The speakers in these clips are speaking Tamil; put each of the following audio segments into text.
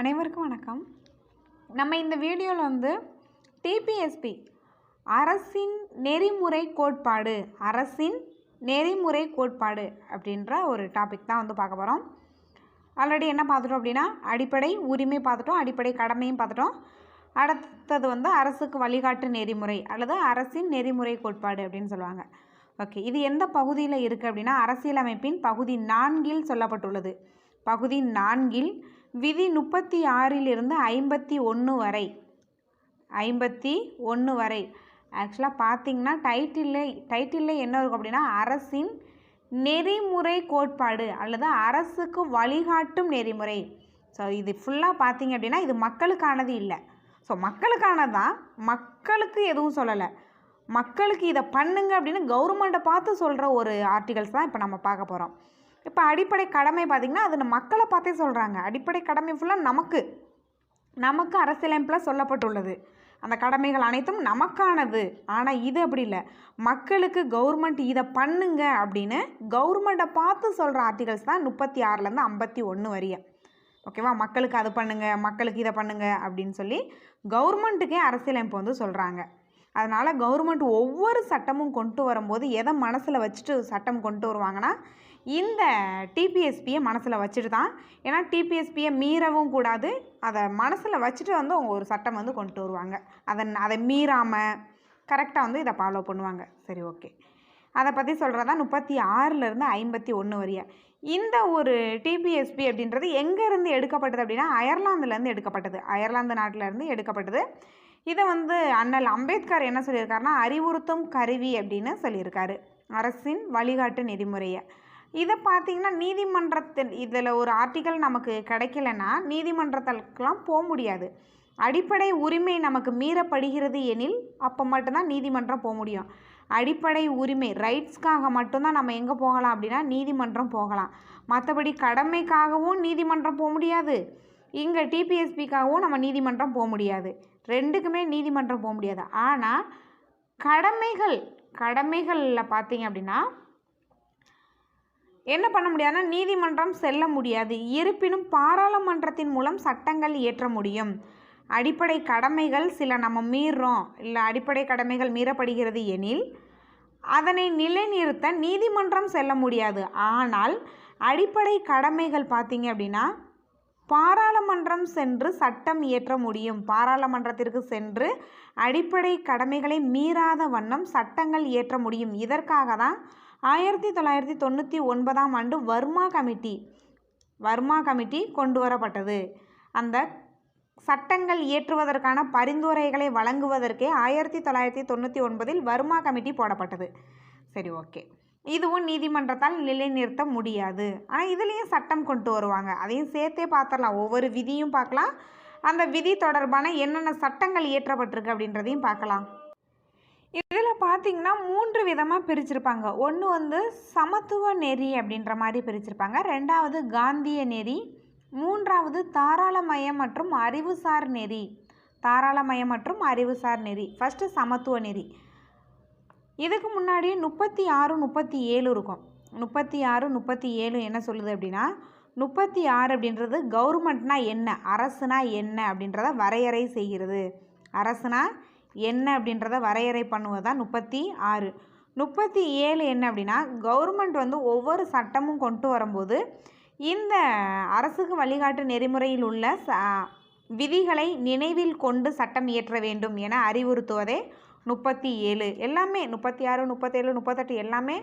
அனைவருக்கும் வணக்கம். நம்ம இந்த வீடியோவில் வந்து டிபிஎஸ்பி அரசின் நெறிமுறை கோட்பாடு அரசின் நெறிமுறை கோட்பாடு அப்படின்ற ஒரு டாபிக் தான் வந்து பார்க்க போகிறோம் ஆல்ரெடி என்ன பார்த்துட்டோம் அப்படின்னா அடிப்படை உரிமை பார்த்துட்டோம் அடிப்படை கடமையும் பார்த்துட்டோம். அடுத்தது வந்து அரசுக்கு வழிகாட்டு நெறிமுறை அல்லது அரசின் நெறிமுறை கோட்பாடு அப்படின்னு சொல்லுவாங்க. ஓகே இது எந்த பகுதியில் இருக்குது அப்படின்னா அரசியலமைப்பின் பகுதி நான்கில் சொல்லப்பட்டுள்ளது. பகுதி நான்கில் விதி முப்பத்தி ஆறிலிருந்து ஐம்பத்தி ஒன்று வரை. ஐம்பத்தி ஒன்று வரை. ஆக்சுவலாக பார்த்தீங்கன்னா டைட்டில் டைட்டிலில் என்ன இருக்கும் அப்படின்னா அரசின் நெறிமுறை கோட்பாடு அல்லது அரசுக்கு வழிகாட்டும் நெறிமுறை. ஸோ இது ஃபுல்லாக பார்த்தீங்க அப்படின்னா இது மக்களுக்கானது இல்லை. ஸோ மக்களுக்கானது தான் மக்களுக்கு எதுவும் சொல்லலை. மக்களுக்கு இதை பண்ணுங்க அப்படின்னு கவர்மெண்ட்டை பார்த்து சொல்கிற ஒரு ஆர்டிகல்ஸ் தான் இப்போ நம்ம பார்க்க போகிறோம் இப்போ அடிப்படை கடமை பார்த்திங்கன்னா அது மக்களை பார்த்தே சொல்கிறாங்க அடிப்படை கடமை ஃபுல்லாக நமக்கு. நமக்கு அரசியலமைப்பில் சொல்லப்பட்டுள்ளது. அந்த கடமைகள் அனைத்தும் நமக்கானது. ஆனால் இது அப்படி இல்லை. மக்களுக்கு கவர்மெண்ட் இதை பண்ணுங்க அப்படின்னு கவர்மெண்ட்டை பார்த்து சொல்கிற ஆர்டிகல்ஸ் தான் முப்பத்தி ஆறுலேருந்து ஐம்பத்தி ஒன்று வரைய ஓகேவா மக்களுக்கு அது பண்ணுங்கள் மக்களுக்கு இதை பண்ணுங்கள் அப்படின்னு சொல்லி கவர்மெண்ட்டுக்கே அரசியலமைப்பு வந்து சொல்கிறாங்க அதனால் கவர்மெண்ட் ஒவ்வொரு சட்டமும் கொண்டு வரும்போது எதை மனசில் வச்சுட்டு சட்டம் கொண்டு வருவாங்கன்னா இந்த டிபிஎஸ்பியை மனசில் வச்சுட்டு தான் ஏன்னா டிபிஎஸ்பியை மீறவும் கூடாது. அதை மனசில் வச்சுட்டு வந்து அவங்க ஒரு சட்டம் வந்து கொண்டு வருவாங்க. அதை அதை மீறாமல் கரெக்டாக வந்து இதை ஃபாலோ பண்ணுவாங்க. சரி ஓகே அதை பற்றி சொல்கிறதா முப்பத்தி ஆறுலேருந்து ஐம்பத்தி ஒன்று வரைய. இந்த ஒரு டிபிஎஸ்பி அப்படின்றது எங்கேருந்து எடுக்கப்பட்டது அப்படின்னா அயர்லாந்துலேருந்து எடுக்கப்பட்டது. அயர்லாந்து நாட்டிலேருந்து எடுக்கப்பட்டது. இதை வந்து அண்ணல் அம்பேத்கர் என்ன சொல்லியிருக்காருன்னா அறிவுறுத்தும் கருவி அப்படின்னு சொல்லியிருக்காரு. அரசின் வழிகாட்டு நெறிமுறையை இதை பார்த்திங்கன்னா நீதிமன்றத்தில் இதில் ஒரு ஆர்டிக்கல் நமக்கு கிடைக்கலன்னா நீதிமன்றத்துக்கெலாம் போக முடியாது. அடிப்படை உரிமை நமக்கு மீறப்படுகிறது எனில் அப்போ மட்டும்தான் நீதிமன்றம் போக முடியும். அடிப்படை உரிமை ரைட்ஸ்க்காக மட்டும்தான் நம்ம எங்கே போகலாம் அப்படின்னா நீதிமன்றம் போகலாம். மற்றபடி கடமைக்காகவும் நீதிமன்றம் போக முடியாது. இங்கே டிபிஎஸ்பிக்காகவும் நம்ம நீதிமன்றம் போக முடியாது. ரெண்டுக்குமே நீதிமன்றம் போக முடியாது. ஆனால் கடமைகள் கடமைகளில் பார்த்தீங்க அப்படின்னா என்ன பண்ண முடியாதுன்னா நீதிமன்றம் செல்ல முடியாது. இருப்பினும் பாராளுமன்றத்தின் மூலம் சட்டங்கள் இயற்ற முடியும். அடிப்படை கடமைகள் சில நம்ம மீறுறோம் இல்லை அடிப்படை கடமைகள் மீறப்படுகிறது எனில் அதனை நிலைநிறுத்த நீதிமன்றம் செல்ல முடியாது. ஆனால் அடிப்படை கடமைகள் பார்த்தீங்க அப்படின்னா பாராளுமன்றம் சென்று சட்டம் இயற்ற முடியும். பாராளுமன்றத்திற்கு சென்று அடிப்படை கடமைகளை மீறாத வண்ணம் சட்டங்கள் இயற்ற முடியும். இதற்காக தான் ஆயிரத்தி தொள்ளாயிரத்தி தொண்ணூற்றி ஒன்பதாம் ஆண்டு வர்மா கமிட்டி வர்மா கமிட்டி கொண்டு வரப்பட்டது அந்த சட்டங்கள் இயற்றுவதற்கான பரிந்துரைகளை வழங்குவதற்கே ஆயிரத்தி தொள்ளாயிரத்தி தொண்ணூற்றி ஒன்பதில் வர்மா கமிட்டி போடப்பட்டது. சரி ஓகே. இதுவும் நீதிமன்றத்தால் நிலைநிறுத்த முடியாது. ஆனால் இதுலேயும் சட்டம் கொண்டு வருவாங்க. அதையும் சேர்த்தே பார்த்துடலாம் ஒவ்வொரு விதியும் பார்க்கலாம் அந்த விதி தொடர்பான என்னென்ன சட்டங்கள் இயற்றப்பட்டிருக்கு அப்படின்றதையும் பார்க்கலாம் இதில் பார்த்தீங்கன்னா மூன்று விதமாக பிரிச்சிருப்பாங்க. ஒன்று வந்து சமத்துவ நெறி அப்படின்ற மாதிரி பிரிச்சிருப்பாங்க. ரெண்டாவது காந்திய நெறி. மூன்றாவது தாராளமயம் மற்றும் அறிவுசார் நெறி. தாராளமயம் மற்றும் அறிவுசார் நெறி. ஃபஸ்ட்டு சமத்துவ நெறி. இதுக்கு முன்னாடி முப்பத்தி ஆறு முப்பத்தி ஏழு இருக்கும். முப்பத்தி ஆறு முப்பத்தி ஏழு என்ன சொல்லுது அப்படின்னா முப்பத்தி ஆறு அப்படின்றது கவர்மெண்ட்னா என்ன? அரசுனா என்ன அப்படின்றத வரையறை செய்கிறது. அரசுனா என்ன அப்படின்றத வரையறை பண்ணுவதான் முப்பத்தி ஆறு. முப்பத்தி ஏழு என்ன அப்படின்னா கவர்மெண்ட் வந்து ஒவ்வொரு சட்டமும் கொண்டு வரும்போது இந்த அரசுக்கு வழிகாட்டு நெறிமுறையில் உள்ள ச விதிகளை நினைவில் கொண்டு சட்டம் இயற்ற வேண்டும் என அறிவுறுத்துவதே முப்பத்தி ஏழு. எல்லாமே முப்பத்தி ஆறு முப்பத்தேழு முப்பத்தெட்டு எல்லாமே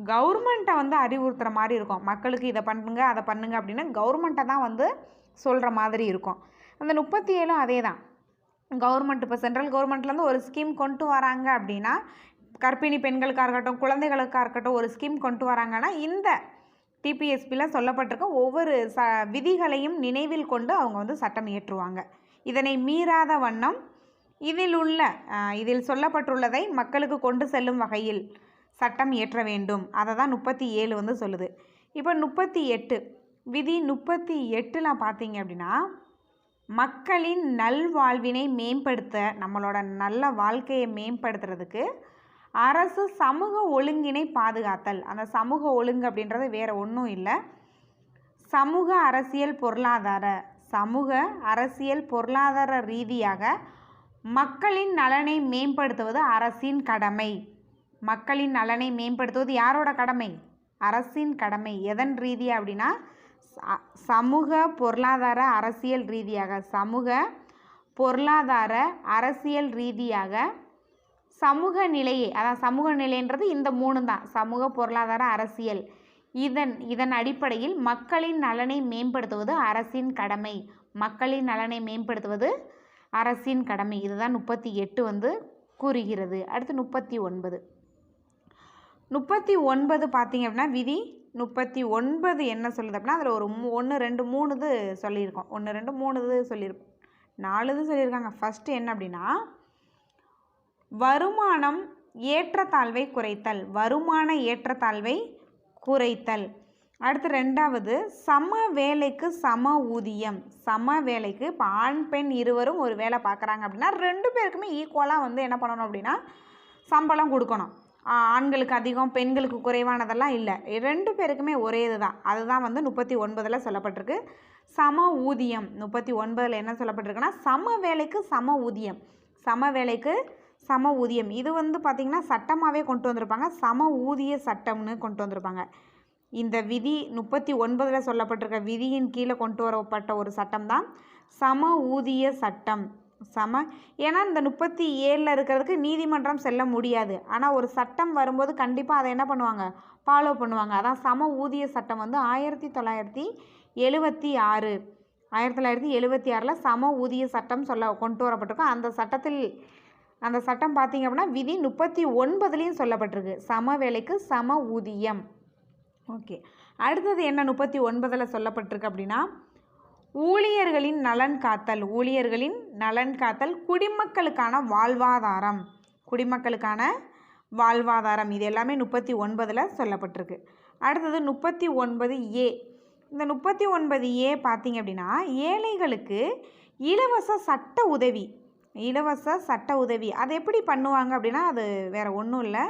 கவர்மெண்ட்டை வந்து அறிவுறுத்துகிற மாதிரி இருக்கும். மக்களுக்கு இதை பண்ணுங்க அதை பண்ணுங்க அப்படின்னு கவர்மெண்ட்டை தான் வந்து சொல்கிற மாதிரி இருக்கும். அந்த முப்பத்தி ஏழும் அதே தான். கவர்மெண்ட் இப்போ சென்ட்ரல் கவர்மெண்ட்லேருந்து ஒரு ஸ்கீம் கொண்டு வராங்க அப்படின்னா கர்ப்பிணி பெண்களுக்காக இருக்கட்டும் குழந்தைகளுக்காக இருக்கட்டும் ஒரு ஸ்கீம் கொண்டு வராங்கன்னா இந்த டிபிஎஸ்பியில் சொல்லப்பட்டிருக்க ஒவ்வொரு ச விதிகளையும் நினைவில் கொண்டு அவங்க வந்து சட்டம் இயற்றுவாங்க. இதனை மீறாத வண்ணம் இதில் உள்ள இதில் சொல்லப்பட்டுள்ளதை மக்களுக்கு கொண்டு செல்லும் வகையில் சட்டம் இயற்ற வேண்டும். அதை தான் முப்பத்தி ஏழு வந்து சொல்லுது. இப்போ முப்பத்தி எட்டு விதி முப்பத்தி எட்டில் பார்த்தீங்க அப்படின்னா மக்களின் நல்வாழ்வினை மேம்படுத்த நம்மளோட நல்ல வாழ்க்கையை மேம்படுத்துறதுக்கு அரசு சமூக ஒழுங்கினை பாதுகாத்தல். அந்த சமூக ஒழுங்கு அப்படின்றது வேறு ஒன்றும் இல்லை. சமூக அரசியல் பொருளாதார சமூக அரசியல் பொருளாதார ரீதியாக மக்களின் நலனை மேம்படுத்துவது அரசின் கடமை. மக்களின் நலனை மேம்படுத்துவது யாரோட கடமை? அரசின் கடமை. எதன் ரீதியாக அப்படின்னா சமூக பொருளாதார அரசியல் ரீதியாக சமூக பொருளாதார அரசியல் ரீதியாக சமூக நிலையை அதான் சமூக நிலைன்றது இந்த மூணு தான் சமூக பொருளாதார அரசியல். இதன் இதன் அடிப்படையில் மக்களின் நலனை மேம்படுத்துவது அரசின் கடமை. மக்களின் நலனை மேம்படுத்துவது அரசின் கடமை. இதுதான் முப்பத்தி எட்டு வந்து கூறுகிறது. அடுத்து முப்பத்தி ஒன்பது. முப்பத்தி ஒன்பது பார்த்தீங்க அப்படின்னா விதி முப்பத்தி ஒன்பது என்ன சொல்லுது அப்படின்னா அதில் ஒரு மூ ஒன்று ரெண்டு மூணு இது சொல்லியிருக்கோம். ஒன்று ரெண்டு மூணு இது சொல்லியிருக்கோம். நாலு இது சொல்லியிருக்காங்க. ஃபஸ்ட்டு என்ன அப்படின்னா வருமானம் ஏற்றத்தாழ்வை குறைத்தல். வருமான ஏற்றத்தாழ்வை குறைத்தல். அடுத்து ரெண்டாவது சம வேலைக்கு சம ஊதியம். சம வேலைக்கு இப்போ ஆண் பெண் இருவரும் ஒரு வேலை பார்க்குறாங்க அப்படின்னா ரெண்டு பேருக்குமே ஈக்குவலாக வந்து என்ன பண்ணணும் அப்படின்னா சம்பளம் கொடுக்கணும். ஆண்களுக்கு அதிகம் பெண்களுக்கு குறைவானதெல்லாம் இல்லை. ரெண்டு பேருக்குமே ஒரே இதுதான். அதுதான் வந்து முப்பத்தி ஒன்பதில் சொல்லப்பட்டிருக்கு. சம ஊதியம். முப்பத்தி ஒன்பதில் என்ன சொல்லப்பட்டிருக்குன்னா சம வேலைக்கு சம ஊதியம். சம வேலைக்கு சம ஊதியம். இது வந்து பார்த்திங்கன்னா சட்டமாகவே கொண்டு வந்திருப்பாங்க. சம ஊதிய சட்டம்னு கொண்டு வந்திருப்பாங்க. இந்த விதி முப்பத்தி ஒன்பதில் சொல்லப்பட்டிருக்க விதியின் கீழே கொண்டு வரப்பட்ட ஒரு சட்டம் தான் சம ஊதிய சட்டம். சம. ஏன்னா இந்த முப்பத்தி ஏழில் இருக்கிறதுக்கு நீதிமன்றம் செல்ல முடியாது. ஆனால் ஒரு சட்டம் வரும்போது கண்டிப்பாக அதை என்ன பண்ணுவாங்க? ஃபாலோ பண்ணுவாங்க. அதான் சம ஊதிய சட்டம் வந்து ஆயிரத்தி தொள்ளாயிரத்தி எழுபத்தி ஆறு. ஆயிரத்தி தொள்ளாயிரத்தி எழுபத்தி ஆறில் சம ஊதிய சட்டம் சொல்ல கொண்டு வரப்பட்டிருக்கும். அந்த சட்டத்தில் அந்த சட்டம் பார்த்தீங்க அப்படின்னா விதி முப்பத்தி ஒன்பதுலேயும் சொல்லப்பட்டிருக்கு. சம வேலைக்கு சம ஊதியம். ஓகே. அடுத்தது என்ன முப்பத்தி ஒன்பதில் சொல்லப்பட்டிருக்கு அப்படின்னா ஊழியர்களின் நலன் காத்தல் ஊழியர்களின் நலன் காத்தல் குடிமக்களுக்கான வாழ்வாதாரம். குடிமக்களுக்கான வாழ்வாதாரம். இது எல்லாமே முப்பத்தி ஒன்பதில் சொல்லப்பட்டிருக்கு. அடுத்தது முப்பத்தி ஒன்பது ஏ. இந்த முப்பத்தி ஒன்பது ஏ பார்த்திங்க அப்படின்னா ஏழைகளுக்கு இலவச சட்ட உதவி. இலவச சட்ட உதவி. அது எப்படி பண்ணுவாங்க அப்படின்னா அது வேறு ஒன்றும் இல்லை.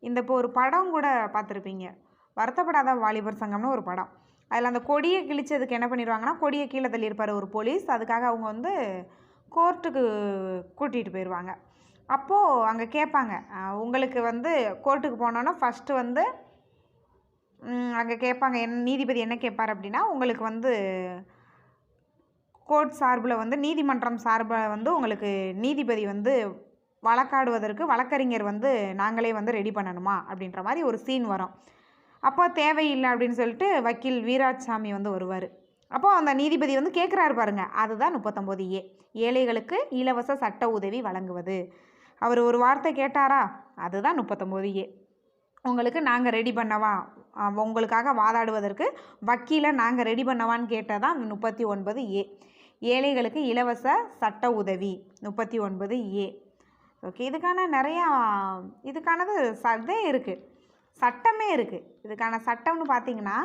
இந்த இப்போ ஒரு படம் கூட பார்த்துருப்பீங்க. வருத்தப்படாத வாலிபர் சங்கம்னு ஒரு படம். அதில் அந்த கொடியை கிழிச்சதுக்கு என்ன பண்ணிடுவாங்கன்னா கொடியை கீழே தள்ளியிருப்பார் ஒரு போலீஸ். அதுக்காக அவங்க வந்து கோர்ட்டுக்கு கூட்டிகிட்டு போயிடுவாங்க. அப்போது அங்கே கேட்பாங்க உங்களுக்கு வந்து கோர்ட்டுக்கு போனோன்னா ஃபஸ்ட்டு வந்து அங்கே கேட்பாங்க என் நீதிபதி என்ன கேட்பார் அப்படின்னா உங்களுக்கு வந்து கோர்ட் சார்பில் வந்து நீதிமன்றம் சார்பில் வந்து உங்களுக்கு நீதிபதி வந்து வழக்காடுவதற்கு வழக்கறிஞர் வந்து நாங்களே வந்து ரெடி பண்ணணுமா? அப்படின்ற மாதிரி ஒரு சீன் வரும். அப்போ தேவையில்லை அப்படின்னு சொல்லிட்டு வக்கீல் வீராஜாமி வந்து வருவார். அப்போது அந்த நீதிபதி வந்து கேட்குறாரு பாருங்க அதுதான் முப்பத்தொம்போது ஏ. ஏழைகளுக்கு இலவச சட்ட உதவி வழங்குவது. அவர் ஒரு வார்த்தை கேட்டாரா? அதுதான் முப்பத்தொம்போது ஏ. உங்களுக்கு நாங்கள் ரெடி பண்ணவா? உங்களுக்காக வாதாடுவதற்கு வக்கீலை நாங்கள் ரெடி பண்ணவான்னு கேட்டதான் முப்பத்தி ஒன்பது ஏ. ஏழைகளுக்கு இலவச சட்ட உதவி முப்பத்தி ஒன்பது ஏ. ஓகே இதுக்கான நிறையா இதுக்கானது சதே இருக்குது சட்டமே இருக்குது இதுக்கான சட்டம்னு பார்த்தீங்கன்னா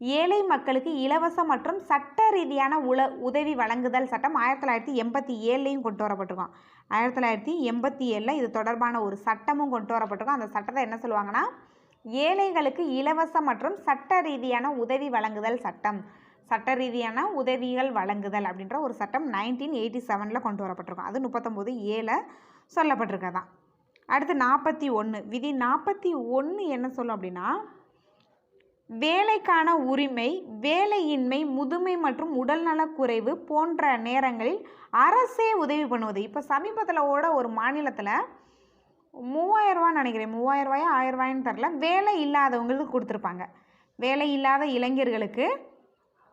ஏழை மக்களுக்கு இலவச மற்றும் சட்ட ரீதியான உல உதவி வழங்குதல் சட்டம் ஆயிரத்தி தொள்ளாயிரத்தி எண்பத்தி ஏழுலையும் கொண்டு வரப்பட்டிருக்கோம் ஆயிரத்தி தொள்ளாயிரத்தி எண்பத்தி ஏழில் இது தொடர்பான ஒரு சட்டமும் கொண்டு வரப்பட்டிருக்கும் அந்த சட்டத்தை என்ன சொல்லுவாங்கன்னா ஏழைகளுக்கு இலவச மற்றும் சட்ட ரீதியான உதவி வழங்குதல் சட்டம். சட்ட ரீதியான உதவிகள் வழங்குதல் அப்படின்ற ஒரு சட்டம் நைன்டீன் எயிட்டி செவனில் கொண்டு வரப்பட்டிருக்கும் அது முப்பத்தொம்போது ஏழை சொல்லப்பட்டிருக்கதான். அடுத்து நாற்பத்தி ஒன்று விதி நாற்பத்தி ஒன்று என்ன சொல்லும் அப்படின்னா வேலைக்கான உரிமை வேலையின்மை முதுமை மற்றும் உடல்நலக் குறைவு போன்ற நேரங்களில் அரசே உதவி பண்ணுவது. இப்போ சமீபத்தில் ஓட ஒரு மாநிலத்தில் மூவாயிரரூவான்னு நினைக்கிறேன். மூவாயிரரூவாயா ஆயிரரூவாயின்னு தெரில வேலை இல்லாதவங்களுக்கு கொடுத்துருப்பாங்க. வேலை இல்லாத இளைஞர்களுக்கு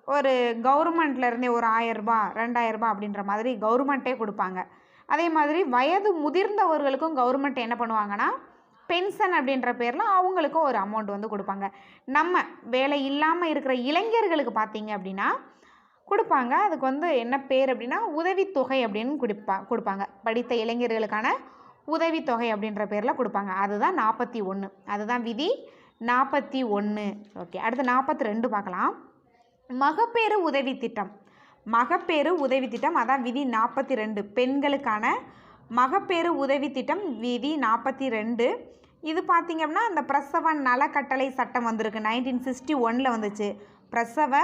ஒரு கவர்மெண்ட்லேருந்தே ஒரு ஆயிரரூபா ரெண்டாயிரரூபா அப்படின்ற மாதிரி கவர்மெண்ட்டே கொடுப்பாங்க. அதே மாதிரி வயது முதிர்ந்தவர்களுக்கும் கவர்மெண்ட் என்ன பண்ணுவாங்கன்னா பென்ஷன் அப்படின்ற பேரில் அவங்களுக்கும் ஒரு அமௌண்ட் வந்து கொடுப்பாங்க. நம்ம வேலை இல்லாமல் இருக்கிற இளைஞர்களுக்கு பார்த்தீங்க அப்படின்னா கொடுப்பாங்க. அதுக்கு வந்து என்ன பேர் அப்படின்னா உதவித்தொகை அப்படின்னு கொடுப்பா கொடுப்பாங்க. படித்த இளைஞர்களுக்கான உதவித்தொகை அப்படின்ற பேரில் கொடுப்பாங்க. அதுதான் நாற்பத்தி ஒன்று அதுதான் விதி நாற்பத்தி ஒன்று ஓகே அடுத்து நாற்பத்தி ரெண்டு பார்க்கலாம். மகப்பேறு உதவி திட்டம் மகப்பேறு உதவி திட்டம் அதான் விதி நாற்பத்தி ரெண்டு பெண்களுக்கான மகப்பேறு உதவி திட்டம் விதி நாற்பத்தி ரெண்டு இது பார்த்திங்க அப்படின்னா அந்த பிரசவ நலக்கட்டளை சட்டம் வந்திருக்கு. நைன்டீன் சிக்ஸ்டி ஒனில் வந்துச்சு. பிரசவ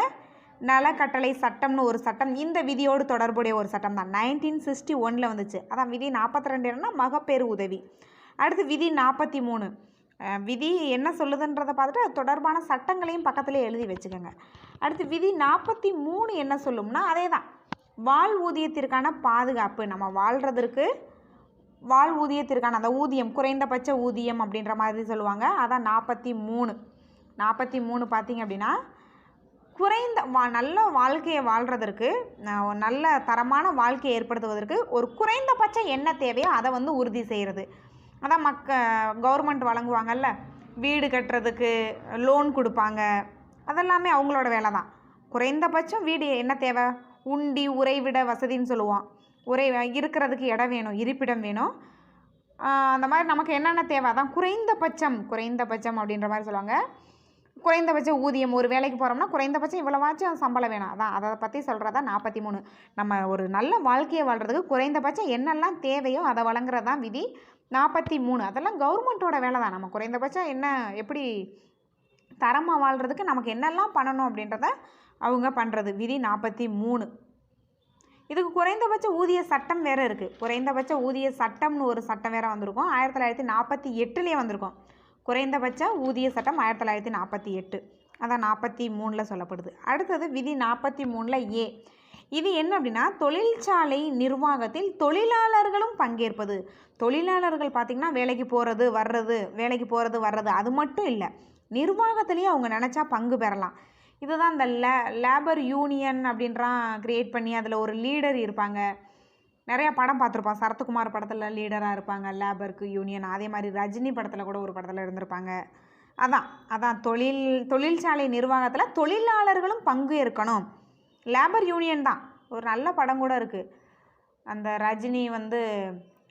நலக்கட்டளை சட்டம்னு ஒரு சட்டம் இந்த விதியோடு தொடர்புடைய ஒரு சட்டம் தான். நைன்டீன் சிக்ஸ்டி ஒனில் வந்துச்சு. அதான் விதி நாற்பத்தி ரெண்டு என்னன்னா மகப்பேறு உதவி. அடுத்து விதி நாற்பத்தி மூணு. விதி என்ன சொல்லுதுன்றதை பார்த்துட்டு அது தொடர்பான சட்டங்களையும் பக்கத்தில் எழுதி வச்சுக்கோங்க. அடுத்து விதி நாற்பத்தி மூணு என்ன சொல்லும்னா அதே தான் வாழ் ஊதியத்திற்கான பாதுகாப்பு. நம்ம வாழ்கிறதுக்கு வாழ் ஊதியத்திற்கான அந்த ஊதியம் குறைந்தபட்ச ஊதியம் அப்படின்ற மாதிரி சொல்லுவாங்க. அதான் நாற்பத்தி மூணு. நாற்பத்தி மூணு பார்த்திங்க அப்படின்னா குறைந்த வா நல்ல வாழ்க்கையை வாழ்கிறதற்கு ஒரு நல்ல தரமான வாழ்க்கையை ஏற்படுத்துவதற்கு ஒரு குறைந்தபட்சம் என்ன தேவையோ அதை வந்து உறுதி செய்கிறது அதான் மக்க கவர்மெண்ட் வழங்குவாங்கல்ல வீடு கட்டுறதுக்கு லோன் கொடுப்பாங்க. அதெல்லாமே அவங்களோட வேலை தான் குறைந்தபட்சம் வீடு என்ன தேவை? உண்டி உறைவிட வசதின்னு சொல்லுவோம். உறை இருக்கிறதுக்கு இடம் வேணும் இருப்பிடம் வேணும். அந்த மாதிரி நமக்கு என்னென்ன தேவை? அதான் குறைந்தபட்சம் குறைந்தபட்சம் அப்படின்ற மாதிரி சொல்லுவாங்க. குறைந்தபட்ச ஊதியம் ஒரு வேலைக்கு போகிறோம்னா குறைந்தபட்சம் இவ்வளவாச்சும் சம்பளம் வேணும். அதான் அதை பற்றி சொல்கிறதா நாற்பத்தி மூணு. நம்ம ஒரு நல்ல வாழ்க்கையை வாழ்கிறதுக்கு குறைந்தபட்சம் என்னெல்லாம் தேவையோ அதை வழங்குறது தான் விதி. நாற்பத்தி மூணு. அதெல்லாம் கவர்மெண்ட்டோட வேலை தான் நம்ம குறைந்தபட்சம் என்ன எப்படி தரமாக வாழ்கிறதுக்கு நமக்கு என்னெல்லாம் பண்ணணும் அப்படின்றத அவங்க பண்ணுறது விதி நாற்பத்தி மூணு. இதுக்கு குறைந்தபட்ச ஊதிய சட்டம் வேறு இருக்குது குறைந்தபட்ச ஊதிய சட்டம்னு ஒரு சட்டம் வேறு வந்திருக்கும். ஆயிரத்தி தொள்ளாயிரத்தி நாற்பத்தி எட்டுலேயே வந்திருக்கும். குறைந்தபட்ச ஊதிய சட்டம் ஆயிரத்தி தொள்ளாயிரத்தி நாற்பத்தி எட்டு. அதான் நாற்பத்தி மூணில் சொல்லப்படுது. அடுத்தது விதி நாற்பத்தி மூணில் ஏ. இது என்ன அப்படின்னா தொழிற்சாலை நிர்வாகத்தில் தொழிலாளர்களும் பங்கேற்பது. தொழிலாளர்கள் பார்த்திங்கன்னா வேலைக்கு போகிறது வர்றது வேலைக்கு போகிறது வர்றது அது மட்டும் இல்லை. நிர்வாகத்துலேயே அவங்க நினச்சா பங்கு பெறலாம். இதுதான் இந்த லே லேபர் யூனியன் அப்படின்றான் க்ரியேட் பண்ணி அதில் ஒரு லீடர் இருப்பாங்க. நிறையா படம் பார்த்துருப்பான் சரத்குமார் படத்தில் லீடராக இருப்பாங்க. லேபருக்கு யூனியன் அதே மாதிரி ரஜினி படத்தில் கூட ஒரு படத்தில் இருந்திருப்பாங்க. அதான் அதான் தொழில் தொழிற்சாலை நிர்வாகத்தில் தொழிலாளர்களும் பங்கு இருக்கணும் லேபர் யூனியன் தான். ஒரு நல்ல படம் கூட இருக்குது அந்த ரஜினி வந்து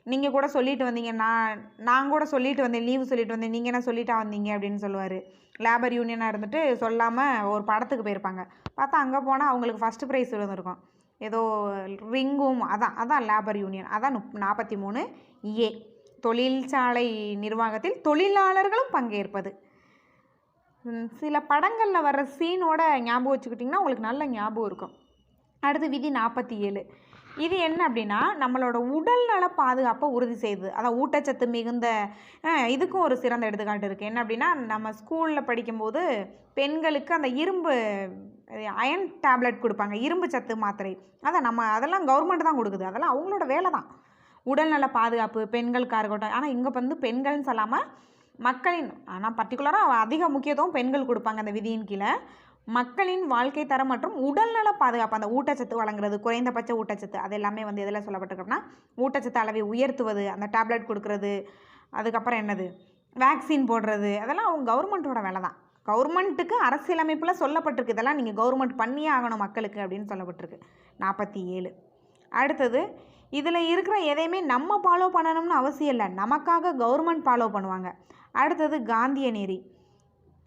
நீங்கள் கூட சொல்லிட்டு வந்தீங்க. நான் நான் கூட சொல்லிட்டு வந்தேன். லீவு சொல்லிட்டு வந்தேன். நீங்கள் என்ன சொல்லிட்டா வந்தீங்க அப்படின்னு சொல்லுவார். லேபர் யூனியனாக இருந்துட்டு சொல்லாமல் ஒரு படத்துக்கு போயிருப்பாங்க. பார்த்தா அங்கே போனால் அவங்களுக்கு ஃபஸ்ட்டு ப்ரைஸ் இருந்திருக்கும். ஏதோ ரிங்கும் அதான் அதான் லேபர் யூனியன் அதான் முப் நாற்பத்தி மூணு ஏ. தொழிற்சாலை நிர்வாகத்தில் தொழிலாளர்களும் பங்கேற்பது. சில படங்களில் வர்ற சீனோட ஞாபகம் வச்சுக்கிட்டிங்கன்னா உங்களுக்கு நல்ல ஞாபகம் இருக்கும். அடுத்து விதி நாற்பத்தி ஏழு. இது என்ன அப்படின்னா நம்மளோட உடல் நல பாதுகாப்பை உறுதி செய்யுது. அதான் ஊட்டச்சத்து மிகுந்த இதுக்கும் ஒரு சிறந்த எடுத்துக்காட்டு இருக்குது என்ன அப்படின்னா நம்ம ஸ்கூலில் படிக்கும்போது பெண்களுக்கு அந்த இரும்பு அயன் டேப்லெட் கொடுப்பாங்க. இரும்பு சத்து மாத்திரை. அதான் நம்ம அதெல்லாம் கவர்மெண்ட் தான் கொடுக்குது. அதெல்லாம் அவங்களோட வேலை தான் உடல்நல பாதுகாப்பு பெண்களுக்காக இருக்கட்டும். ஆனால் இங்கே வந்து பெண்கள்னு சொல்லாமல் மக்களின் ஆனால் பர்டிகுலராக அதிக முக்கியத்துவம் பெண்கள் கொடுப்பாங்க அந்த விதியின் கீழே. மக்களின் வாழ்க்கை தரம் மற்றும் உடல்நல பாதுகாப்பு அந்த ஊட்டச்சத்து வழங்குறது குறைந்தபட்ச ஊட்டச்சத்து அது எல்லாமே வந்து எதில் சொல்லப்பட்டிருக்கோம்னா ஊட்டச்சத்து அளவை உயர்த்துவது அந்த டேப்லெட் கொடுக்கறது அதுக்கப்புறம் என்னது? வேக்சின் போடுறது அதெல்லாம் அவங்க கவர்மெண்ட்டோட வேலை தான் கவர்மெண்ட்டுக்கு அரசியலமைப்பில் சொல்லப்பட்டிருக்கு இதெல்லாம் நீங்கள் கவர்மெண்ட் பண்ணியே ஆகணும் மக்களுக்கு அப்படின்னு சொல்லப்பட்டிருக்கு. நாற்பத்தி ஏழு. அடுத்தது இதில் இருக்கிற எதையுமே நம்ம ஃபாலோ பண்ணணும்னு அவசியம் இல்லை நமக்காக கவர்மெண்ட் ஃபாலோ பண்ணுவாங்க. அடுத்தது காந்திய நெறி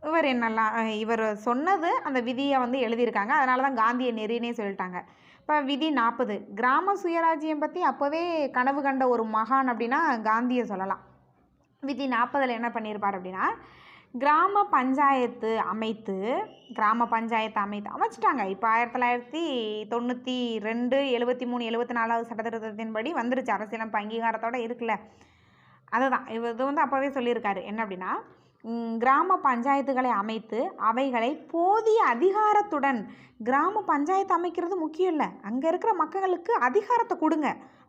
இவர் என்னெல்லாம் இவர் சொன்னது அந்த விதியை வந்து எழுதியிருக்காங்க. அதனால தான் காந்திய நெறினே சொல்லிட்டாங்க. இப்போ விதி நாற்பது கிராம சுயராஜ்யம் பற்றி அப்போவே கனவு கண்ட ஒரு மகான் அப்படின்னா காந்தியை சொல்லலாம். விதி நாற்பதில் என்ன பண்ணியிருப்பார் அப்படின்னா கிராம பஞ்சாயத்து அமைத்து கிராம பஞ்சாயத்து அமைத்து அமைச்சிட்டாங்க. இப்போ ஆயிரத்தி தொள்ளாயிரத்தி தொண்ணூற்றி ரெண்டு எழுபத்தி மூணு எழுபத்தி நாலாவது சட்டத்திருத்தத்தின்படி வந்துருச்சு. அரசியலமைப்பு அங்கீகாரத்தோட இருக்குல்ல. அதுதான். இவர் இது வந்து அப்போவே சொல்லியிருக்காரு. என்ன அப்படின்னா கிராம பஞ்சாயத்துகளை அமைத்து அவைகளை போதிய அதிகாரத்துடன் கிராம பஞ்சாயத்து அமைக்கிறது முக்கியம் இல்லை. அங்கே இருக்கிற மக்களுக்கு அதிகாரத்தை கொடுங்க.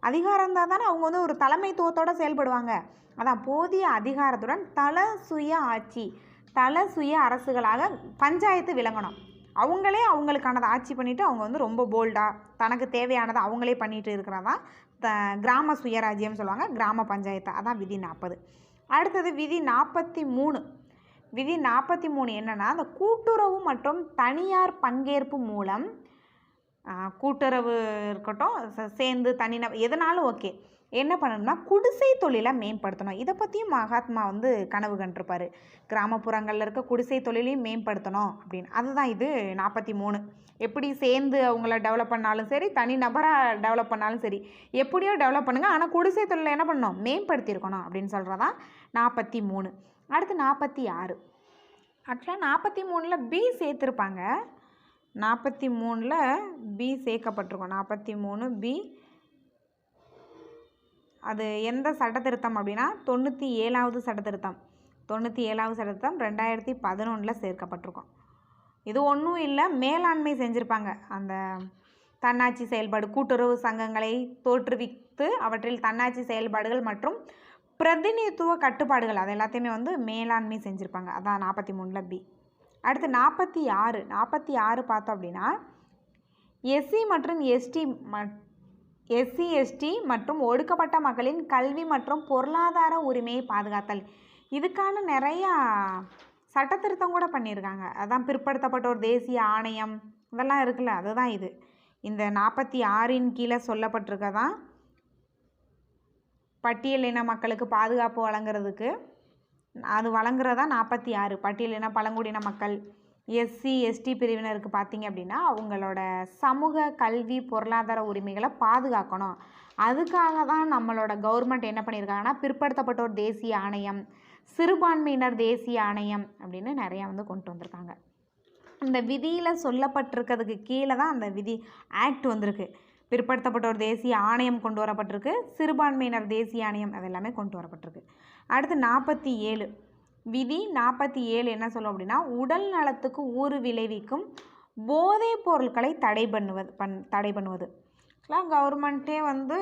அதிகாரம் இருந்தால் தானே அவங்க வந்து ஒரு தலைமைத்துவத்தோடு செயல்படுவாங்க. அதான் போதிய அதிகாரத்துடன் தல சுய ஆட்சி தல சுய அரசுகளாக பஞ்சாயத்து விளங்கணும். அவங்களே அவங்களுக்கானதை ஆட்சி பண்ணிவிட்டு அவங்க வந்து ரொம்ப போல்டாக தனக்கு தேவையானதை அவங்களே பண்ணிகிட்டு இருக்கிறதான் த கிராம சுயராஜ்யம் சொல்லுவாங்க கிராம பஞ்சாயத்து. அதான் விதி நாற்பது அடுத்தது விதி நாற்பத்தி மூணு. விதி நாற்பத்தி மூணு என்னென்னா அந்த கூட்டுறவு மற்றும் தனியார் பங்கேற்பு மூலம் கூட்டுறவு இருக்கட்டும் சேர்ந்து தனிநப எதனாலும் ஓகே. என்ன பண்ணணும்னா குடிசை தொழிலை மேம்படுத்தணும். இதை பற்றியும் மகாத்மா வந்து கனவு கண்டிருப்பார். கிராமப்புறங்களில் இருக்க குடிசை தொழிலையும் மேம்படுத்தணும் அப்படின்னு. அதுதான் இது நாற்பத்தி மூணு எப்படி சேர்ந்து அவங்கள டெவலப் பண்ணாலும் சரி தனி நபராக டெவலப் பண்ணாலும் சரி எப்படியோ டெவலப் பண்ணுங்கள் ஆனால் குடிசை தொழிலை என்ன பண்ணணும்? மேம்படுத்தியிருக்கணும் அப்படின்னு சொல்கிறதான் நாற்பத்தி மூணு அடுத்து நாற்பத்தி ஆறு ஆக்சுவலாக நாற்பத்தி மூணில் பி சேர்த்துருப்பாங்க. நாற்பத்தி மூணில் பி சேர்க்கப்பட்டிருக்கோம். நாற்பத்தி மூணு பி அது எந்த சட்டத்திருத்தம் அப்படின்னா தொண்ணூற்றி ஏழாவது சட்டத்திருத்தம். தொண்ணூற்றி ஏழாவது சட்ட ரெண்டாயிரத்தி பதினொன்றில் சேர்க்கப்பட்டிருக்கும். இது ஒன்றும் இல்லை மேலாண்மை செஞ்சுருப்பாங்க. அந்த தன்னாட்சி செயல்பாடு கூட்டுறவு சங்கங்களை தோற்றுவித்து அவற்றில் தன்னாட்சி செயல்பாடுகள் மற்றும் பிரதிநிதித்துவ கட்டுப்பாடுகள் அது எல்லாத்தையுமே வந்து மேலாண்மை செஞ்சுருப்பாங்க. அதான் நாற்பத்தி மூணில் பி. அடுத்து நாற்பத்தி ஆறு நாற்பத்தி ஆறு பார்த்தோம் அப்படின்னா எஸ்சி மற்றும் எஸ்டி எஸ்சி எஸ்டி மற்றும் ஒடுக்கப்பட்ட மக்களின் கல்வி மற்றும் பொருளாதார உரிமையை பாதுகாத்தல். இதுக்கான நிறையா சட்ட திருத்தம் கூட பண்ணியிருக்காங்க. அதான் பிற்படுத்தப்பட்டோர் தேசிய ஆணையம். இதெல்லாம் இருக்குல்ல அதுதான் இது. இந்த நாற்பத்தி ஆறின் கீழே சொல்லப்பட்டிருக்கதான் பட்டியலின மக்களுக்கு பாதுகாப்பு வழங்குறதுக்கு. அது வழங்குறதா நாற்பத்தி ஆறு? பட்டியலின பழங்குடியின மக்கள். எஸ்சி எஸ்டி பிரிவினருக்கு பார்த்தீங்க அப்படின்னா அவங்களோட சமூக கல்வி பொருளாதார உரிமைகளை பாதுகாக்கணும். அதுக்காக தான் நம்மளோட கவர்மெண்ட் என்ன பண்ணியிருக்காங்கன்னா பிற்படுத்தப்பட்டோர் தேசிய ஆணையம் சிறுபான்மையினர் தேசிய ஆணையம் அப்படின்னு நிறையா வந்து கொண்டு வந்திருக்காங்க. இந்த விதியில் சொல்லப்பட்டிருக்கிறதுக்கு கீழே தான் அந்த விதி ஆக்ட் வந்திருக்கு. பிற்படுத்தப்பட்டோர் தேசிய ஆணையம் கொண்டு வரப்பட்டிருக்கு சிறுபான்மையினர் தேசிய ஆணையம் அது எல்லாமே கொண்டு வரப்பட்டிருக்கு. அடுத்து நாற்பத்தி ஏழு. விதி நாற்பத்தி ஏழு என்ன சொல்லும் அப்படின்னா உடல் நலத்துக்கு ஊறு விளைவிக்கும் போதைப் பொருட்களை தடை பண்ணுவது பண் தடை பண்ணுவது. எல்லாம் கவர்மெண்ட்டே வந்து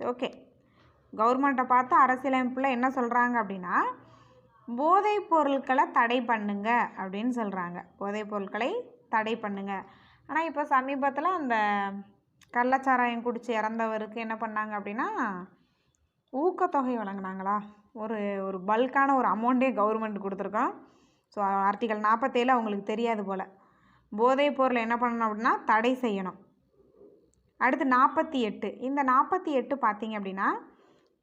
ஓகே. கவர்மெண்ட்டை பார்த்து அரசியலமைப்பில் என்ன சொல்கிறாங்க அப்படின்னா போதைப் பொருட்களை தடை பண்ணுங்க அப்படின்னு சொல்கிறாங்க போதைப் பொருட்களை தடை பண்ணுங்க. ஆனால் இப்போ சமீபத்தில் அந்த கள்ளச்சாராயம் குடித்து இறந்தவருக்கு என்ன பண்ணாங்க அப்படின்னா ஊக்கத்தொகை வழங்கினாங்களா? ஒரு ஒரு பல்கான ஒரு அமௌண்ட்டே கவர்மெண்ட் கொடுத்துருக்கோம். ஸோ ஆர்டிகல் நாற்பத்தேழு அவங்களுக்கு தெரியாது போல். போதைப் பொருளை என்ன பண்ணணும் அப்படின்னா தடை செய்யணும். அடுத்து நாற்பத்தி எட்டு இந்த நாற்பத்தி எட்டு பார்த்தீங்க அப்படின்னா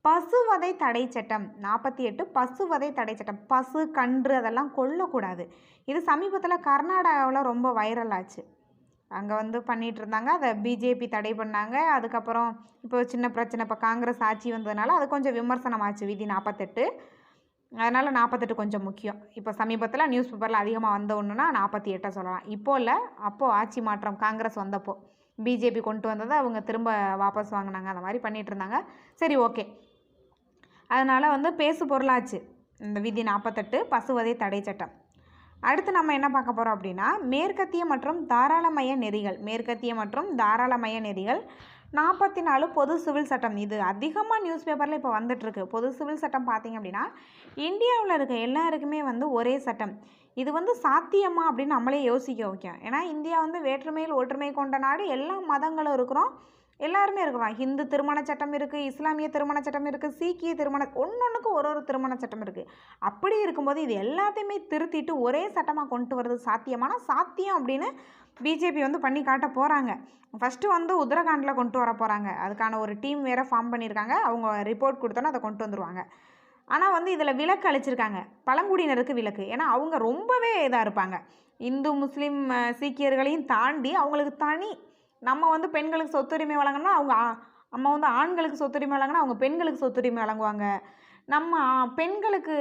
பசுவதை தடை சட்டம். நாற்பத்தி எட்டு பசுவதை தடை சட்டம். பசு கன்று அதெல்லாம் கொல்லக்கூடாது. இது சமீபத்தில் கர்நாடகாவில் ரொம்ப வைரல் ஆச்சு. அங்கே வந்து பண்ணிகிட்டு இருந்தாங்க. அதை பிஜேபி தடை பண்ணாங்க. அதுக்கப்புறம் இப்போ சின்ன பிரச்சனை. இப்போ காங்கிரஸ் ஆட்சி வந்ததுனால அது கொஞ்சம் விமர்சனமாச்சு. விதி நாற்பத்தெட்டு அதனால் நாற்பத்தெட்டு கொஞ்சம் முக்கியம். இப்போ சமீபத்தில் நியூஸ் பேப்பரில் அதிகமாக வந்த ஒன்றுனா நாற்பத்தி எட்டை சொல்லலாம். இப்போ இல்லை அப்போது ஆட்சி மாற்றம் காங்கிரஸ் வந்தப்போ பிஜேபி கொண்டு வந்ததை அவங்க திரும்ப வாபஸ் வாங்கினாங்க. அந்த மாதிரி பண்ணிகிட்டு இருந்தாங்க. சரி ஓகே. அதனால் வந்து பேசு பொருளாச்சு. இந்த விதி நாற்பத்தெட்டு பசுவதை தடை சட்டம். அடுத்து நம்ம என்ன பார்க்க போகிறோம் அப்படின்னா மேற்கத்திய மற்றும் தாராளமய நெறிகள். மேற்கத்திய மற்றும் தாராளமய நெறிகள். நாற்பத்தி நாலு பொது சிவில் சட்டம். இது அதிகமாக நியூஸ் பேப்பரில் இப்போ வந்துட்டுருக்கு. பொது சிவில் சட்டம் பார்த்திங்க அப்படின்னா இந்தியாவில் இருக்க எல்லாருக்குமே வந்து ஒரே சட்டம். இது வந்து சாத்தியமா அப்படின்னு நம்மளே யோசிக்க வைக்கும். ஏன்னா இந்தியா வந்து வேற்றுமையில் ஒற்றுமை கொண்ட நாடு. எல்லா மதங்களும் இருக்கிறோம். எல்லாருமே இருக்கலாம். ஹிந்து திருமண சட்டம் இருக்குது இஸ்லாமிய திருமண சட்டம் இருக்குது சீக்கிய திருமண ஒன்றொன்றுக்கும் ஒரு ஒரு திருமண சட்டம் இருக்குது அப்படி இருக்கும்போது இது எல்லாத்தையுமே திருத்திட்டு ஒரே சட்டமாக கொண்டு வர்றது சாத்தியமான? சாத்தியம் அப்படின்னு பிஜேபி வந்து பண்ணி காட்ட போகிறாங்க ஃபஸ்ட்டு வந்து உத்தரகாண்டில் கொண்டு வர போகிறாங்க அதுக்கான ஒரு டீம் வேறு ஃபார்ம் பண்ணியிருக்காங்க. அவங்க ரிப்போர்ட் கொடுத்தோன்னே அதை கொண்டு வந்துருவாங்க. ஆனால் வந்து இதில் விலக்கு அழிச்சிருக்காங்க பழங்குடியினருக்கு விலக்கு. ஏன்னா அவங்க ரொம்பவே இதாக இருப்பாங்க. இந்து முஸ்லீம் சீக்கியர்களையும் தாண்டி அவங்களுக்கு தனி நம்ம வந்து பெண்களுக்கு சொத்துரிமை வழங்கினா அவங்க நம்ம வந்து ஆண்களுக்கு சொத்துரிமை வழங்கினா அவங்க பெண்களுக்கு சொத்துரிமை வழங்குவாங்க. நம்ம பெண்களுக்கு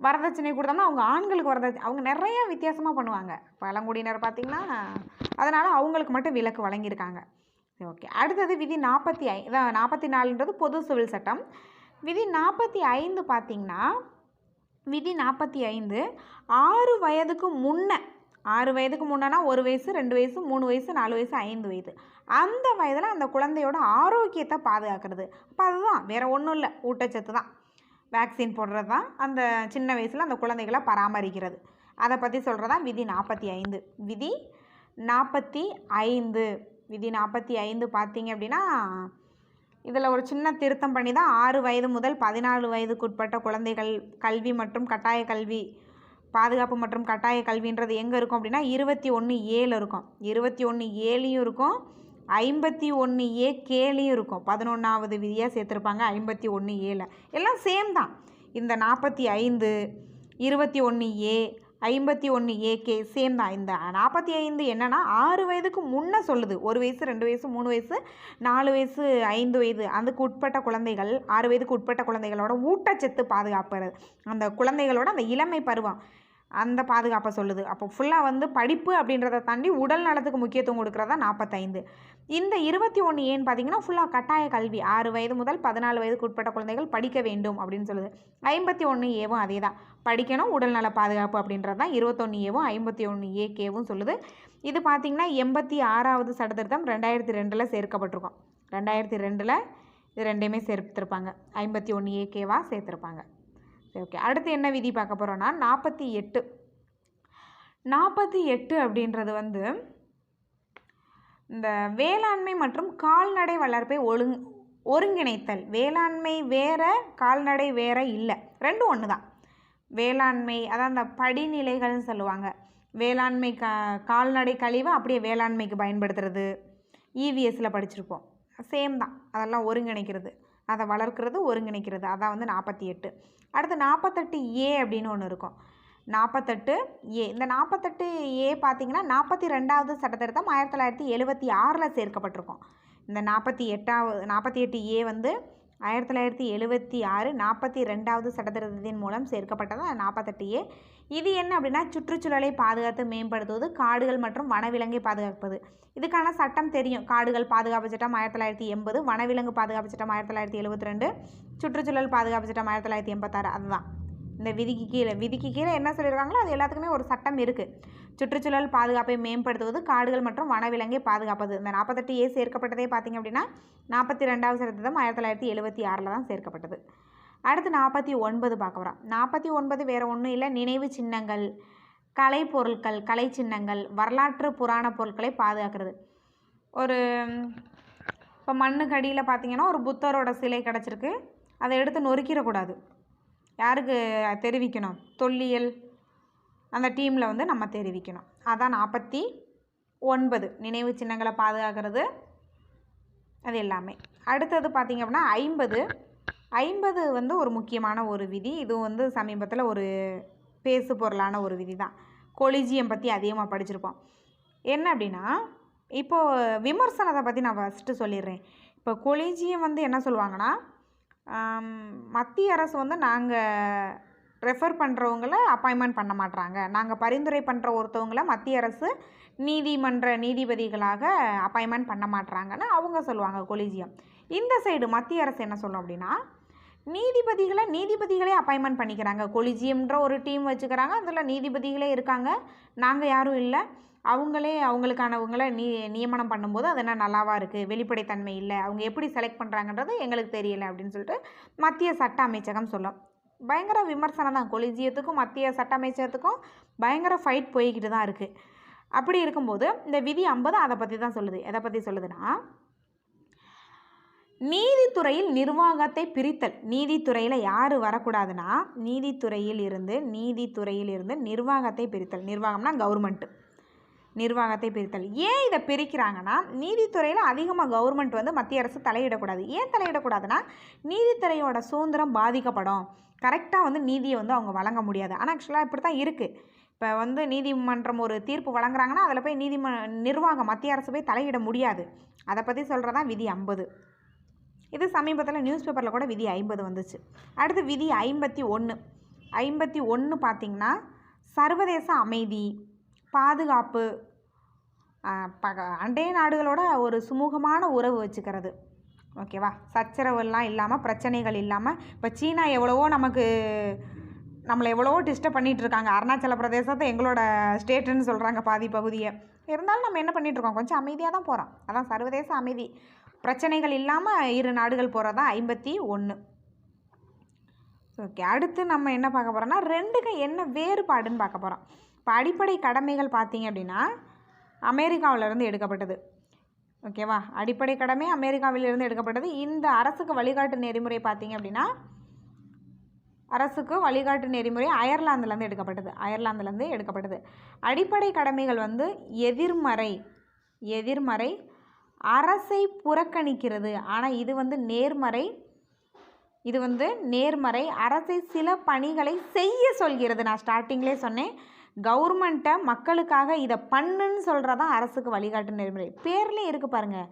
வரதட்சணை கொடுத்தோம்னா அவங்க ஆண்களுக்கு வரதட்சணை அவங்க நிறைய வித்தியாசமாக பண்ணுவாங்க. பழங்குடியினர் பார்த்திங்கன்னா அதனால் அவங்களுக்கு மட்டும் விலக்கு வழங்கியிருக்காங்க. ஓகே. அடுத்தது விதி நாற்பத்தி ஐ இதான் நாற்பத்தி நாலுன்றது பொது சிவில் சட்டம். விதி நாற்பத்தி ஐந்து பார்த்திங்கன்னா விதி நாற்பத்தி ஐந்து ஆறு வயதுக்கு முன்ன ஆறு வயதுக்கு முன்னனா ஒரு வயசு ரெண்டு வயசு மூணு வயசு நாலு வயசு ஐந்து வயது. அந்த வயதில் அந்த குழந்தையோட ஆரோக்கியத்தை பாதுகாக்கிறது. அப்போ அதுதான் வேறு ஒன்றும் இல்லை. ஊட்டச்சத்து தான். வேக்சின் போடுறது தான் அந்த சின்ன வயசில் அந்த குழந்தைகளை பராமரிக்கிறது. அதை பற்றி சொல்கிறதா விதி நாற்பத்தி ஐந்து. விதி நாற்பத்தி ஐந்து. விதி நாற்பத்தி ஐந்து பார்த்தீங்க அப்படின்னா இதில் ஒரு சின்ன திருத்தம் பண்ணி தான் ஆறு வயது முதல் பதினாலு வயதுக்குட்பட்ட குழந்தைகள் கல்வி மற்றும் கட்டாய கல்வி பாதுகாப்பு மற்றும் கட்டாய கல்வின்றது எங்கே இருக்கும் அப்படின்னா இருபத்தி ஒன்று ஏழு இருக்கும். இருபத்தி ஒன்று ஏழையும் இருக்கும். ஐம்பத்தி ஒன்று ஏ கேலையும் இருக்கும். பதினொன்றாவது விதியாக சேர்த்துருப்பாங்க ஐம்பத்தி ஒன்று ஏழை எல்லாம் சேம் தான். இந்த நாற்பத்தி ஐந்து இருபத்தி ஒன்று ஏ ஐம்பத்தி ஒன்று ஏகே சேம் தான் இந்த நாற்பத்தி ஐந்து என்னென்னா ஆறு வயதுக்கு முன்னே சொல்லுது. ஒரு வயசு ரெண்டு வயசு மூணு வயசு நாலு வயசு ஐந்து வயது. அதுக்கு உட்பட்ட குழந்தைகள் ஆறு வயதுக்கு உட்பட்ட குழந்தைகளோட ஊட்டச்சத்து பாதுகாப்புறது அந்த குழந்தைகளோட அந்த இளமை பருவம். அந்த பாதுகாப்பை சொல்லுது. அப்போ ஃபுல்லாக வந்து படிப்பு அப்படின்றத தாண்டி உடல் நலத்துக்கு முக்கியத்துவம் கொடுக்குறதா நாற்பத்தைந்து இந்த இருபத்தி ஒன்று ஏன்னு பார்த்தீங்கன்னா ஃபுல்லாக கட்டாய கல்வி. ஆறு வயது முதல் பதினாலு வயதுக்கு உட்பட்ட குழந்தைகள் படிக்க வேண்டும் அப்படின்னு சொல்லுது. ஐம்பத்தி ஒன்று ஏவும் அதே தான். படிக்கணும் உடல்நல பாதுகாப்பு அப்படின்றது தான் இருபத்தொன்று ஏவும் ஐம்பத்தி ஒன்று ஏ கேவும் சொல்லுது. இது பார்த்திங்கன்னா எண்பத்தி ஆறாவது சட்டத்திருத்தம் ரெண்டாயிரத்தி ரெண்டில் சேர்க்கப்பட்டிருக்கோம். ரெண்டாயிரத்தி ரெண்டில் இது ரெண்டையுமே சேர்த்துருப்பாங்க. ஐம்பத்தி ஒன்று ஏ கேவாக சேர்த்துருப்பாங்க. சரி ஓகே. அடுத்து என்ன விதி பார்க்க போகிறோன்னா நாற்பத்தி எட்டு. நாற்பத்தி எட்டு அப்படின்றது வந்து இந்த வேளாண்மை மற்றும் கால்நடை வளர்ப்பை ஒழுங் ஒருங்கிணைத்தல். வேளாண்மை வேற கால்நடை வேற இல்லை. ரெண்டும் ஒன்று தான் வேளாண்மை அதான் அந்த படிநிலைகள்னு சொல்லுவாங்க. வேளாண்மை கா கால்நடை கழிவை அப்படியே வேளாண்மைக்கு பயன்படுத்துறது. இவிஎஸ்சில் படிச்சிருப்போம். சேம் தான். அதெல்லாம் ஒருங்கிணைக்கிறது. அதை வளர்க்குறது ஒருங்கிணைக்கிறது. அதான் வந்து நாற்பத்தி எட்டு. அடுத்து நாற்பத்தெட்டு ஏ அப்படின்னு ஒன்று இருக்கும். நாற்பத்தெட்டு ஏ. இந்த நாற்பத்தெட்டு ஏ பார்த்தீங்கன்னா நாற்பத்தி ரெண்டாவது சட்டத்திருத்தம் ஆயிரத்தி தொள்ளாயிரத்தி எழுபத்தி ஆறில் சேர்க்கப்பட்டிருக்கும். இந்த நாற்பத்தி எட்டாவது நாற்பத்தி எட்டு ஏ வந்து ஆயிரத்தி தொள்ளாயிரத்தி எழுபத்தி ஆறு நாற்பத்தி ரெண்டாவது சட்டத்திருத்தத்தின் மூலம் சேர்க்கப்பட்டது. நாற்பத்தெட்டு ஏ இது என்ன அப்படின்னா சுற்றுச்சூழலை பாதுகாத்து மேம்படுத்துவது காடுகள் மற்றும் வனவிலங்கை பாதுகாப்பது. இதுக்கான சட்டம் தெரியும். காடுகள் பாதுகாப்பு சட்டம் ஆயிரத்தி தொள்ளாயிரத்தி எண்பது வனவிலங்கு பாதுகாப்பு சட்டம் ஆயிரத்தி தொள்ளாயிரத்தி எழுபத்தி ரெண்டு சுற்றுச்சூழல் பாதுகாப்பு சட்டம் ஆயிரத்தி தொள்ளாயிரத்தி எண்பத்தாறு. அதுதான். இந்த விதிக்கு கீழே. விதிக்கு கீழே என்ன சொல்லியிருக்காங்களோ அது எல்லாத்துக்குமே ஒரு சட்டம் இருக்குது சுற்றுச்சூழல் பாதுகாப்பை மேம்படுத்துவது காடுகள் மற்றும் வனவிலங்கை பாதுகாப்பது. இந்த நாற்பத்தெட்டு ஏ சேர்க்கப்பட்டதே பார்த்திங்க அப்படின்னா நாற்பத்தி ரெண்டாவது சதவீதம் ஆயிரத்தி தொள்ளாயிரத்தி எழுபத்தி ஆறில் தான் சேர்க்கப்பட்டது. அடுத்து நாற்பத்தி ஒன்பது பார்க்க வரோம் நாற்பத்தி ஒன்பது வேறு ஒன்றும் இல்லை. நினைவு சின்னங்கள் கலை பொருட்கள் கலை சின்னங்கள் வரலாற்று புராண பொருட்களை பாதுகாக்கிறது. ஒரு இப்போ மண்ணுக்கு அடியில் பார்த்தீங்கன்னா ஒரு புத்தரோட சிலை கிடச்சிருக்கு. அதை எடுத்து நொறுக்கிடக்கூடாது. யாருக்கு தெரிவிக்கணும்? தொல்லியல். அந்த டீமில் வந்து நம்ம தெரிவிக்கணும். அதான் நாற்பத்தி ஒன்பது. நினைவு சின்னங்களை பாதுகாக்கிறது. அது எல்லாமே. அடுத்தது பார்த்திங்க அப்படின்னா ஐம்பது. ஐம்பது வந்து ஒரு முக்கியமான ஒரு விதி. இதுவும் வந்து சமீபத்தில் ஒரு பேசு பொருளான ஒரு விதி தான். கொலிஜியம் பற்றி அதிகமாக படிச்சிருப்போம். என்ன அப்படின்னா இப்போது விமர்சனத்தை பற்றி நான் ஃபஸ்ட்டு சொல்லிடுறேன். இப்போ கொலிஜியம் வந்து என்ன சொல்லுவாங்கன்னா மத்திய அரசு வந்து நாங்கள் ரெஃபர் பண்ணுறவங்கள அப்பாயின்மெண்ட் பண்ண மாட்றாங்க. நாங்கள் பரிந்துரை பண்ணுற ஒருத்தவங்கள மத்திய அரசு நீதிமன்ற நீதிபதிகளாக அப்பாயின்மெண்ட் பண்ண மாட்றாங்கன்னு அவங்க சொல்லுவாங்க கொலிஜியம். இந்த சைடு மத்திய அரசு என்ன சொல்லும் அப்படின்னா நீதிபதிகளை நீதிபதிகளே அப்பாயின்மெண்ட் பண்ணிக்கிறாங்க. கொலிஜியம்ன்ற ஒரு டீம் வச்சுக்கிறாங்க. அதில் நீதிபதிகளே இருக்காங்க. நாங்கள் யாரும் இல்லை. அவங்களே அவங்களுக்கானவங்களை நீ நியமனம் பண்ணும்போது அது என்ன நல்லாவாக இருக்குது வெளிப்படைத்தன்மை இல்லை. அவங்க எப்படி செலக்ட் பண்ணுறாங்கன்றது எங்களுக்கு தெரியலை அப்படின்னு சொல்லிட்டு மத்திய சட்ட அமைச்சகம் சொல்லும். பயங்கர விமர்சனம் தான். கொலிஜியத்துக்கும் மத்திய சட்ட அமைச்சகத்துக்கும் பயங்கர ஃபைட் போய்கிட்டு தான் இருக்குது அப்படி இருக்கும்போது இந்த விதி ஐம்பது அதை பற்றி தான் சொல்லுது. எதை பற்றி சொல்லுதுன்னா நீதித்துறையில் நிர்வாகத்தை பிரித்தல். நீதித்துறையில் யார் வரக்கூடாதுன்னா நீதித்துறையில் இருந்து நீதித்துறையில் இருந்து நிர்வாகத்தை பிரித்தல். நிர்வாகம்னா கவர்மெண்ட்டு நிர்வாகத்தை பிரித்தல். ஏன் இதை பிரிக்கிறாங்கன்னா நீதித்துறையில் அதிகமாக கவர்மெண்ட் வந்து மத்திய அரசு தலையிடக்கூடாது. ஏன் தலையிடக்கூடாதுன்னா நீதித்துறையோட சுதந்திரம் பாதிக்கப்படும். கரெக்டாக வந்து நீதியை வந்து அவங்க வழங்க முடியாது. ஆனால் ஆக்சுவலாக இப்படி தான் இருக்குது இப்போ வந்து நீதிமன்றம் ஒரு தீர்ப்பு வழங்குறாங்கன்னா அதில் போய் நீதிம நிர்வாகம் மத்திய அரசு போய் தலையிட முடியாது. அதை பற்றி சொல்கிறதா விதி ஐம்பது. இது சமீபத்தில் நியூஸ் பேப்பரில் கூட விதி ஐம்பது வந்துச்சு. அடுத்து விதி ஐம்பத்தி ஒன்று ஐம்பத்தி ஒன்று பார்த்திங்கன்னா சர்வதேச அமைதி. பாதுகாப்பு பக அண்டை நாடுகளோட ஒரு சுமூகமான உறவு வச்சுக்கிறது. ஓகேவா சச்சரவெல்லாம் இல்லாமல் பிரச்சனைகள் இல்லாமல் இப்போ சீனா எவ்வளவோ நமக்கு நம்மளை எவ்வளவோ டிஸ்டர்ப் பண்ணிகிட்டு இருக்காங்க. அருணாச்சல பிரதேசத்தை எங்களோட ஸ்டேட்டுன்னு சொல்கிறாங்க பாதி பகுதியை. இருந்தாலும் நம்ம என்ன பண்ணிகிட்ருக்கோம் கொஞ்சம் அமைதியாக தான் போகிறோம் அதான் சர்வதேச அமைதி. பிரச்சனைகள் இல்லாமல் இரு நாடுகள் போகிறது தான் ஐம்பத்தி ஒன்று ஓகே அடுத்து நம்ம என்ன பார்க்க போகிறோம்னா ரெண்டுக்கு என்ன வேறுபாடுன்னு பார்க்க போகிறோம் இப்போ அடிப்படை கடமைகள் பார்த்தீங்க அப்படின்னா அமெரிக்காவிலேருந்து எடுக்கப்பட்டது. ஓகேவா அடிப்படை கடமை அமெரிக்காவிலிருந்து எடுக்கப்பட்டது. இந்த அரசுக்கு வழிகாட்டு நெறிமுறை பார்த்தீங்க அப்படின்னா அரசுக்கு வழிகாட்டு நெறிமுறை அயர்லாந்துலேருந்து எடுக்கப்பட்டது. அயர்லாந்துலேருந்து எடுக்கப்பட்டது. அடிப்படை கடமைகள் வந்து எதிர்மறை எதிர்மறை அரசை புறக்கணிக்கிறது. ஆனால் இது வந்து நேர்மறை இது வந்து நேர்மறை அரசை சில பணிகளை செய்ய சொல்கிறது. நான் ஸ்டார்டிங்லேயே சொன்னேன். கவர்மெண்ட்டை மக்களுக்காக இதை பண்ணுன்னு சொல்கிறதான் அரசுக்கு வழிகாட்டு நெறிமுறை. பேர்லேயே இருக்குது பாருங்கள்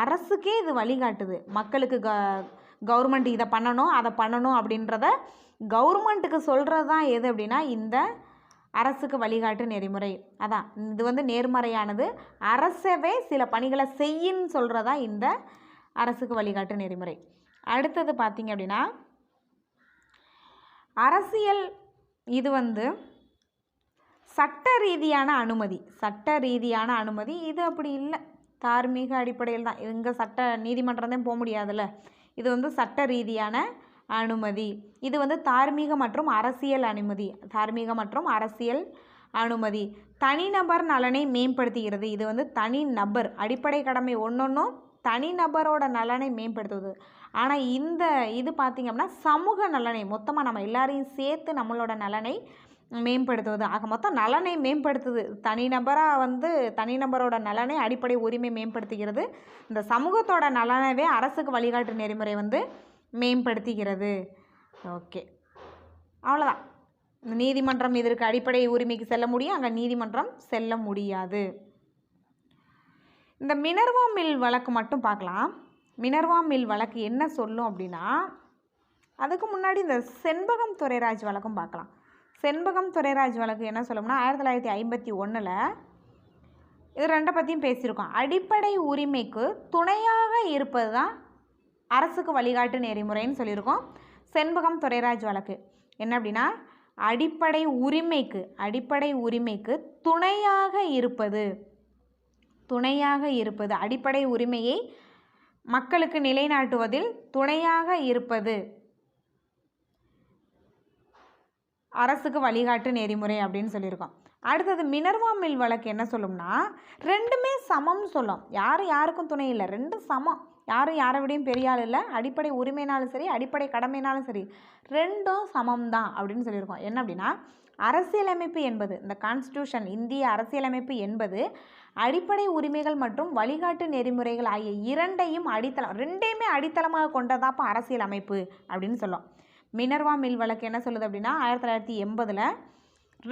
அரசுக்கே இது வழிகாட்டுது. மக்களுக்கு க கவர்மெண்ட் இதை பண்ணணும் அதை பண்ணணும் அப்படின்றத கவர்மெண்ட்டுக்கு சொல்கிறது தான் எது அப்படின்னா இந்த அரசுக்கு வழிகாட்டு நெறிமுறை. அதான் இது வந்து நேர்மறையானது. அரசவே சில பணிகளை செய்யின்னு சொல்கிறதா இந்த அரசுக்கு வழிகாட்டு நெறிமுறை. அடுத்தது பார்த்திங்க அப்படின்னா அரசியல் இது வந்து சட்ட ரீதியான அனுமதி. சட்ட ரீதியான அனுமதி. இது அப்படி இல்லை. தார்மீக அடிப்படையில் தான். இங்கே சட்ட நீதிமன்றம் தான் போக முடியாதுல்ல. இது வந்து சட்ட ரீதியான அனுமதி. இது வந்து தார்மீக மற்றும் அரசியல் அனுமதி. தார்மீக மற்றும் அரசியல் அனுமதி. தனிநபர் நலனை மேம்படுத்துகிறது. இது வந்து தனிநபர். அடிப்படை கடமை ஒன்றொன்றும் தனிநபரோட நலனை மேம்படுத்துவது ஆனால் இந்த இது பார்த்திங்க அப்படின்னா சமூக நலனை. மொத்தமாக நம்ம எல்லாரையும் சேர்த்து நம்மளோட நலனை மேம்படுத்துவது. ஆக மொத்தம் நலனை மேம்படுத்துது. தனிநபராக வந்து தனிநபரோட நலனை அடிப்படை உரிமை மேம்படுத்துகிறது. இந்த சமூகத்தோட நலனவே அரசுக்கு வழிகாட்டு நெறிமுறை வந்து மேம்படுத்துகிறது. ஓகே. அவ்வளோதான் நீதிமன்றம் இதற்கு அடிப்படை உரிமைக்கு செல்ல முடியும். அங்கே நீதிமன்றம் செல்ல முடியாது. இந்த மினர்வா மில் வழக்கு மட்டும் பார்க்கலாம். மினர்வா மில் வழக்கு என்ன சொல்லும் அப்படின்னா அதுக்கு முன்னாடி இந்த செண்பகம் துறைராஜ் வழக்கும் பார்க்கலாம். செண்பகம் துரைராஜ் வழக்கு என்ன சொல்லணும்னா ஆயிரத்தி தொள்ளாயிரத்தி ஐம்பத்தி ஒன்றில் இது ரெண்டை பற்றியும் பேசியிருக்கோம். அடிப்படை உரிமைக்கு துணையாக இருப்பது தான் அரசுக்கு வழிகாட்டு நெறிமுறைன்னு சொல்லியிருக்கோம். செண்பகம் துரைராஜ் வழக்கு. என்ன அப்படின்னா அடிப்படை உரிமைக்கு அடிப்படை உரிமைக்கு துணையாக இருப்பது. துணையாக இருப்பது. அடிப்படை உரிமையை மக்களுக்கு நிலைநாட்டுவதில் துணையாக இருப்பது. அரசுக்கு வழிகாட்டு நெறிமுறை அப்படின்னு சொல்லியிருக்கோம். அடுத்தது மினர்வா மில் வழக்கு என்ன சொல்லும்னா ரெண்டுமே சமம் சொல்லும். யாரும் யாருக்கும் துணை இல்லை. ரெண்டும் சமம். யாரும் யாரை விடையும் பெரிய ஆள் இல்லை. அடிப்படை உரிமைனாலும் சரி அடிப்படை கடமைனாலும் சரி ரெண்டும் சமம் தான் அப்படின்னு சொல்லியிருக்கோம். என்ன அப்படின்னா அரசியலமைப்பு என்பது இந்த கான்ஸ்டியூஷன் இந்திய அரசியலமைப்பு என்பது அடிப்படை உரிமைகள் மற்றும் வழிகாட்டு நெறிமுறைகள் ஆகிய இரண்டையும் அடித்தளம் ரெண்டையுமே அடித்தளமாக கொண்டதாப்போ அரசியலமைப்பு அப்படின்னு சொல்லும். மினர்வா மில் வழக்கு என்ன சொல்லுது அப்படின்னா ஆயிரத்தி தொள்ளாயிரத்தி எண்பதில்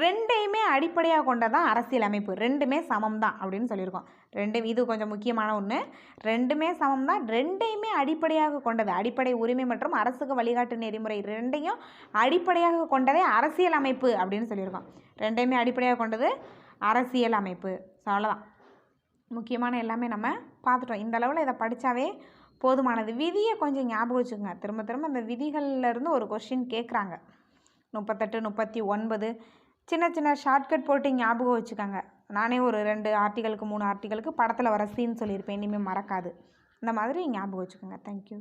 ரெண்டையுமே அடிப்படையாக கொண்டதான் அரசியல் அமைப்பு. ரெண்டுமே சமம் தான் அப்படின்னு சொல்லியிருக்கோம். ரெண்டு இது கொஞ்சம் முக்கியமான ஒன்று ரெண்டுமே சமம் தான் ரெண்டையுமே அடிப்படையாக கொண்டது. அடிப்படை உரிமை மற்றும் அரசுக்கு வழிகாட்டு நெறிமுறை ரெண்டையும் அடிப்படையாக கொண்டதே அரசியல் அமைப்பு அப்படின்னு சொல்லியிருக்கோம். ரெண்டையுமே அடிப்படையாக கொண்டது அரசியல் அமைப்பு. ஸோ அவ்வளோதான் முக்கியமான எல்லாமே நம்ம பார்த்துட்டோம். இந்த அளவில் இதை படித்தாவே போதுமானது. விதியை கொஞ்சம் ஞாபகம் வச்சுக்கோங்க. திரும்ப திரும்ப அந்த விதிகள்ல இருந்து ஒரு கொஷின் கேட்குறாங்க முப்பத்தெட்டு முப்பத்தி ஒன்பது சின்ன சின்ன ஷார்ட்கட் போட்டு ஞாபகம் வச்சுக்கோங்க. நானே ஒரு ரெண்டு ஆர்டிகளுக்கு மூணு ஆர்டிகளுக்கு படத்தில் வர சீன் சொல்லியிருப்பேன். இனிமேல் மறக்காது. இந்த மாதிரி ஞாபகம் வச்சுக்கோங்க. தேங்க்யூ